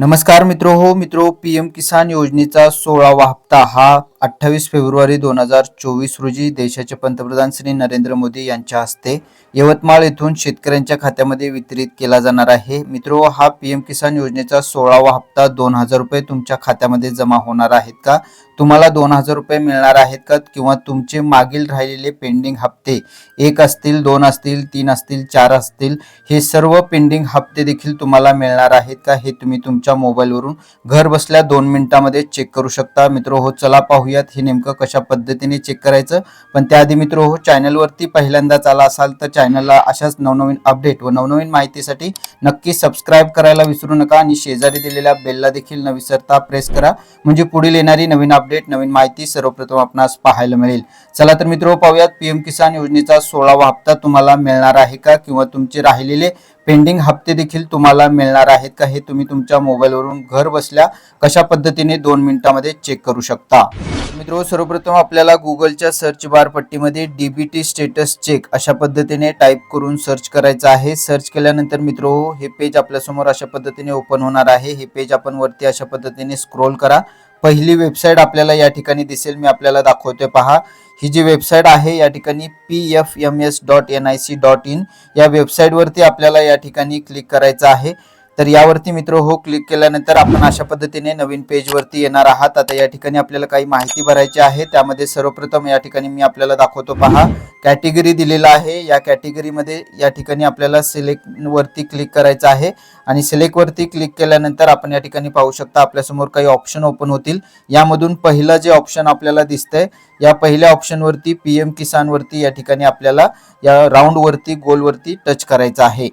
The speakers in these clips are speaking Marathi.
नमस्कार मित्रो हो मित्रो पी एम किसान योजनेचा सोळावा हप्ता हा अठ्ठावीस फेब्रुवारी दोन हजार चोवीस रोजी देशाचे पंतप्रधान श्री नरेंद्र मोदी यांच्या हस्ते यवतमाळ येथून शेतकऱ्यांच्या खात्यामध्ये वितरित केला जाणार आहे. मित्रो हा पी एम किसान योजनेचा सोळावा हप्ता दोन हजार रुपये तुमच्या खात्यामध्ये जमा होणार आहेत का? तुम्हाला दोन हजार रुपये मिळणार आहेत का? किंवा तुमचे मागील राहिलेले पेंडिंग हप्ते एक असतील दोन असतील तीन असतील चार असतील हे सर्व पेंडिंग हप्ते देखील तुम्हाला मिळणार आहेत का? हे तुम्ही तुमच्या मोबाईलवरून घर बसल्या दोन मिनिटामध्ये चेक करू शकता. मित्र हो चला पाहूयात हे नेमकं कशा पद्धतीने चेक करायचं. पण त्याआधी मित्र हो चॅनलवरती पहिल्यांदाच आला असाल तर चॅनलला अशाच नवनवीन अपडेट व नवनवीन माहितीसाठी नक्की सबस्क्राईब करायला विसरू नका आणि शेजारी दिलेल्या बेलला देखील न विसरता प्रेस करा. म्हणजे पुढील येणारी नवीन अपडेट नवीन माहिती सर्वप्रथम आपणास पाहायला मिळेल. चला तर मित्र पाहूयात पीएम किसान योजनेचा सोळावा हप्ता तुम्हाला मिळणार आहे का? किंवा तुमचे राहिलेले पेंडिंग हप्ते देखील तुम्हाला मिळणार आहेत का? हे तुम्ही तुमच्या मोबाईलवरून घर बसल्या कशा पद्धतीने दोन मिनिटांमध्ये चेक करू शकता. मित्र सर्वप्रथम आपल्याला गुगलच्या सर्च बार पट्टीमध्ये डीबीटी स्टेटस चेक अशा पद्धतीने टाईप करून सर्च करायचं आहे. सर्च केल्यानंतर मित्रो हे पेज आपल्यासमोर अशा पद्धतीने ओपन होणार आहे. हे पेज आपण वरती अशा पद्धतीने स्क्रोल करा. पहिली वेबसाईट आपल्याला या ठिकाणी दिसेल. मी आपल्याला दाखवतोय पहा. ही जी वेबसाईट आहे या ठिकाणी P F M S dot N I C dot in या वेबसाईटवरती आपल्याला या ठिकाणी क्लिक करायचं आहे. तर यावरती मित्र हो क्लिक केल्यानंतर आपण अशा पद्धतीने नवीन पेजवरती येणार आहात. आता या ठिकाणी आपल्याला काही माहिती भरायची आहे. त्यामध्ये सर्वप्रथम या ठिकाणी मी आपल्याला दाखवतो पहा. कॅटेगरी दिलेला आहे. या कॅटेगरीमध्ये या ठिकाणी आपल्याला सिलेक्ट वरती क्लिक करायचं आहे. आणि सिलेक्ट वरती क्लिक केल्यानंतर आपण या ठिकाणी पाहू शकता आपल्यासमोर काही ऑप्शन ओपन होतील. यामधून पहिलं जे ऑप्शन आपल्याला दिसतंय या पहिल्या ऑप्शनवरती पी एम किसानवरती या ठिकाणी आपल्याला या राऊंडवरती गोलवरती टच करायचं आहे.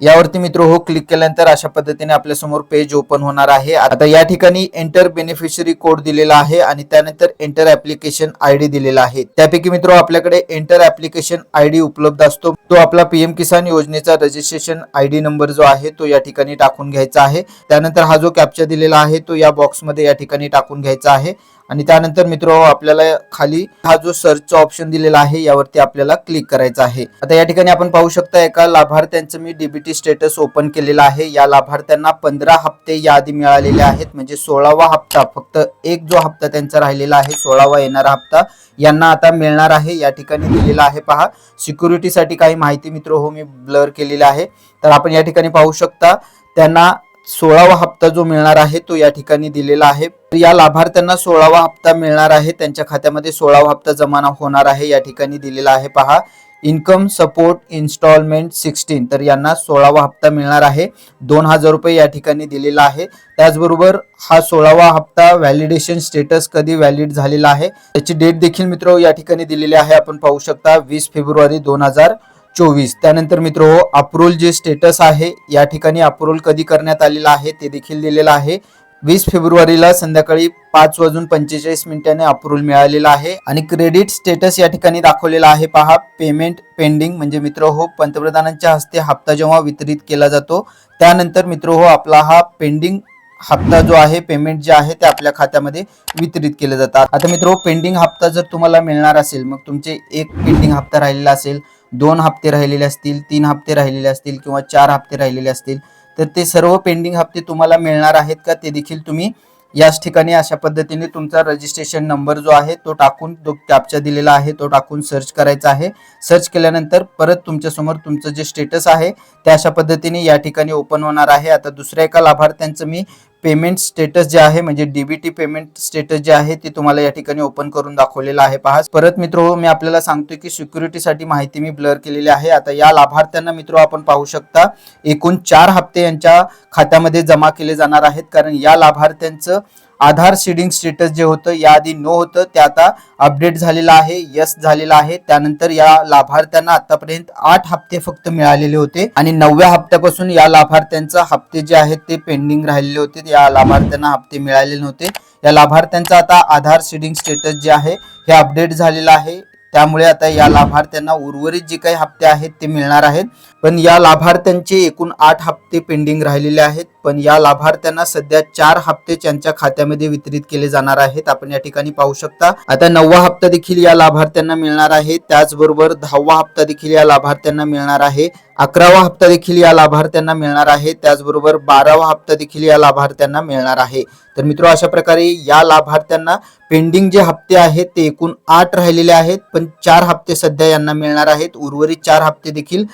यावरती मित्र हो क्लिक केल्यानंतर अशा पद्धतीने आपल्यासमोर पेज ओपन होणार आहे. आता या ठिकाणी एंटर बेनिफिशरी कोड दिलेला आहे आणि त्यानंतर एंटर ऍप्लिकेशन आय डी दिलेला आहे. त्यापैकी मित्र आपल्याकडे एंटर ऍप्लिकेशन आय डी उपलब्ध असतो. तो आपला पीएम किसान योजनेचा रजिस्ट्रेशन आय डी नंबर जो आहे तो या ठिकाणी टाकून घ्यायचा आहे. त्यानंतर हा जो कॅप्चा दिलेला आहे तो या बॉक्समध्ये या ठिकाणी टाकून घ्यायचा आहे. आणि त्यानंतर मित्र आपल्याला खाली हा जो सर्चचा ऑप्शन दिलेला आहे यावरती आपल्याला क्लिक करायचा आहे. आता या ठिकाणी आपण पाहू शकता एका लाभार्थ्यांचं मी डीबीटी स्टेटस ओपन केलेला आहे. या लाभार्थ्यांना पंधरा हप्ते यादी मिळालेले आहेत. म्हणजे सोळावा हप्ता फक्त एक जो हप्ता त्यांचा राहिलेला आहे सोळावा येणारा हप्ता यांना आता मिळणार आहे. या ठिकाणी दिलेला आहे पहा. सिक्युरिटीसाठी काही माहिती मित्र हो मी ब्लर केलेली आहे. तर आपण या ठिकाणी पाहू शकता त्यांना सोळावा हप्ता जो मिळणार आहे तो या ठिकाणी दिलेला आहे. तर या लाभार्थ्यांना सोळावा हप्ता मिळणार आहे. त्यांच्या खात्यामध्ये सोळावा हप्ता जमा होणार आहे. या ठिकाणी दिलेला आहे. पहा इन्कम सपोर्ट इन्स्टॉलमेंट सिक्स्टीन. तर यांना सोळावा हप्ता मिळणार आहे. दोन हजार रुपये या ठिकाणी दिलेला आहे. त्याचबरोबर हा सोळावा हप्ता व्हॅलिडेशन स्टेटस कधी व्हॅलिड झालेला आहे त्याची डेट देखील मित्र या ठिकाणी दिलेली आहे. आपण पाहू शकता वीस फेब्रुवारी दोन हजार चोवीस. त्यानंतर मित्र अप्रूल जे स्टेटस आहे या ठिकाणी अप्रूल कधी करण्यात आलेला आहे ते देखील दिलेलं आहे. वीस फेब्रुवारीला संध्याकाळी पाच वाजून पंचेचाळीस मिनिटाने अप्रूव्हल मिळालेला आहे. आणि क्रेडिट स्टेटस या ठिकाणी दाखवलेला आहे पहा. पेमेंट पेंडिंग म्हणजे मित्र हो पंतप्रधानांच्या हस्ते हप्ता जेव्हा वितरित केला जातो त्यानंतर मित्र हो आपला हा पेंडिंग हप्ता जो आहे पेमेंट जे आहे ते आपल्या खात्यामध्ये वितरित केलं जातात. आता मित्र पेंडिंग हप्ता जर तुम्हाला मिळणार असेल मग तुमचे एक पेंडिंग हप्ता राहिलेला असेल दोन हप्ते राहिलेले असतील तीन हप्ते राहिलेले असतील किंवा चार हप्ते राहिलेले असतील तर ते सर्व पेंडिंग हप्ते तुम्हाला मिळणार आहेत का ते देखील तुम्ही याच ठिकाणी अशा पद्धतीने तुमचा रजिस्ट्रेशन नंबर जो आहे तो टाकून तो कॅप्चा दिलेला आहे तो टाकून सर्च करायचा आहे. सर्च केल्यानंतर परत तुमच्यासमोर तुमचं जे स्टेटस आहे ते अशा पद्धतीने या ठिकाणी ओपन होणार आहे. आता दुसऱ्या एका लाभार्थ्यांचं मी पेमेंट स्टेटस जे आहे म्हणजे डीबीटी पेमेंट स्टेटस जे आहे ते तुम्हाला या ठिकाणी ओपन करून दाखवलेलं आहे. पहा परत मित्र मी आपल्याला सांगतोय की सिक्युरिटीसाठी माहिती मी ब्लर केलेली आहे. आता या लाभार्थ्यांना मित्र आपण पाहू शकता एकूण चार हप्ते यांच्या खात्यामध्ये जमा केले जाणार आहेत. कारण या लाभार्थ्यांचं आधार सीडिंग स्टेटस जे होतं याआधी नो होतं. ते आता अपडेट झालेलं आहे यस झालेलं आहे. त्यानंतर या लाभार्थ्यांना आतापर्यंत आठ हप्ते फक्त मिळालेले होते आणि नवव्या हप्त्यापासून या लाभार्थ्यांचा हप्ते जे आहेत ते पेंडिंग राहिलेले होते. या लाभार्थ्यांना हप्ते मिळालेले नव्हते. या लाभार्थ्यांचा आता आधार सीडिंग स्टेटस जे आहे हे अपडेट झालेलं आहे. त्यामुळे आता या लाभार्थ्यांना उर्वरित जे काही हप्ते आहेत ते मिळणार आहेत. पण या लाभार्थ्यांचे एकूण आठ हप्ते पेंडिंग राहिलेले आहेत. पण या लाभार्थ्यांना सध्या चार हप्ते त्यांच्या खात्यामध्ये वितरित केले जाणार आहेत. आपण या ठिकाणी पाहू शकता. आता नववा हप्ता देखील या लाभार्थ्यांना मिळणार आहे. त्याचबरोबर दहावा हप्ता देखील या लाभार्थ्यांना मिळणार आहे. अकरावा हप्ता देखील या लाभार्थ्यांना मिळणार आहे. त्याचबरोबर बारावा हप्ता देखील या लाभार्थ्यांना मिळणार आहे. तर मित्र अशा प्रकारे या लाभार्थ्यांना पेंडिंग जे हप्ते आहेत ते एकूण आठ राहिलेले आहेत. पण चार हप्ते सध्या यांना मिळणार आहेत. उर्वरित चार हप्ते देखील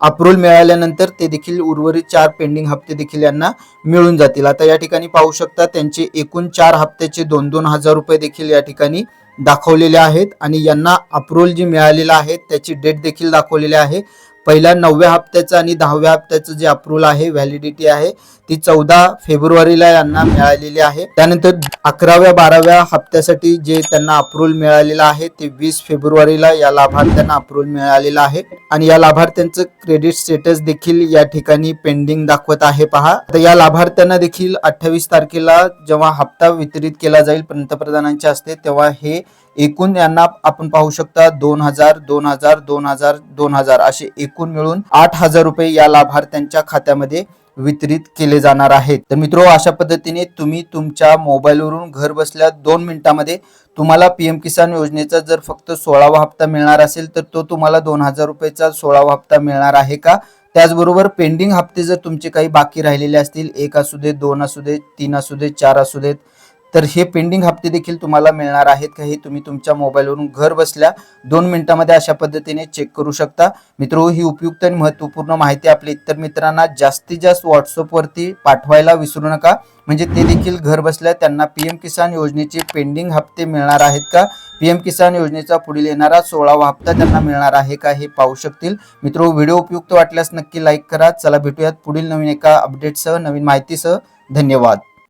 अप्रूव्हल मिळाल्यानंतर ते देखील उर्वरित चार पेंडिंग हप्ते देखील यांना मिळून जातील. आता या ठिकाणी पाहू शकता त्यांचे एकूण चार हप्त्याचे दोन दोन हजार रुपये देखील या ठिकाणी दाखवलेले आहेत. आणि यांना अप्रूव्हल जी मिळालेलं आहे त्याची डेट देखील दाखवलेली आहे. पहिल्या नवव्या हप्त्याचं आणि दहाव्या हप्त्याचं जे अप्रूव्हल आहे व्हॅलिडिटी आहे ती चौदा फेब्रुवारीला यांना मिळालेली आहे. त्यानंतर अकराव्या बाराव्या हप्त्यासाठी जे त्यांना अप्रूव्हल मिळालेलं आहे ते वीस फेब्रुवारीला या लाभार्थ्यांना अप्रूव्हल मिळालेलं आहे. आणि या लाभार्थ्यांचं क्रेडिट स्टेटस देखील या ठिकाणी पेंडिंग दाखवत आहे पहा. तर या लाभार्थ्यांना देखील अठ्ठावीस तारखेला जेव्हा हप्ता वितरित केला जाईल पंतप्रधानांच्या हस्ते तेव्हा हे एकूण यांना आपण पाहू शकता दोन हजार दोन हजार दोन हजार दोन हजार असे एकूण मिळून आठ हजार रुपये या लाभार्थ्यांच्या खात्यामध्ये वितरित केले जाणार आहेत. तर मित्रो अशा पद्धतीने तुम्ही तुमच्या मोबाईलवरून घर बसल्या दोन मिनिटामध्ये तुम्हाला पीएम किसान योजनेचा जर फक्त सोळावा हप्ता मिळणार असेल तर तो तुम्हाला दोन हजार रुपयेचा सोळावा हप्ता मिळणार आहे का? त्याचबरोबर पेंडिंग हप्ते जर तुमचे काही बाकी राहिलेले असतील एक असू दे दोन असू दे तीन असू दे चार असू देत तर हे पेंडिंग हप्ते देखील तुम्हाला मिळणार आहेत. का हे तुम्ही तुमच्या मोबाईलवरून घर बसल्या दोन मिनिटांमध्ये अशा पद्धतीने चेक करू शकता. मित्र ही उपयुक्त आणि महत्त्वपूर्ण माहिती आपली इतर मित्रांना जास्तीत जास्त व्हॉट्सअपवरती पाठवायला विसरू नका. म्हणजे ते देखील घर बसल्या त्यांना पीएम किसान योजनेचे पेंडिंग हप्ते मिळणार आहेत का? पीएम किसान योजनेचा पुढील येणारा सोळावा हप्ता त्यांना मिळणार आहे का हे पाहू शकतील. मित्र व्हिडिओ उपयुक्त वाटल्यास नक्की लाईक करा. चला भेटूयात पुढील नवीन एका अपडेटसह नवीन माहितीसह. धन्यवाद.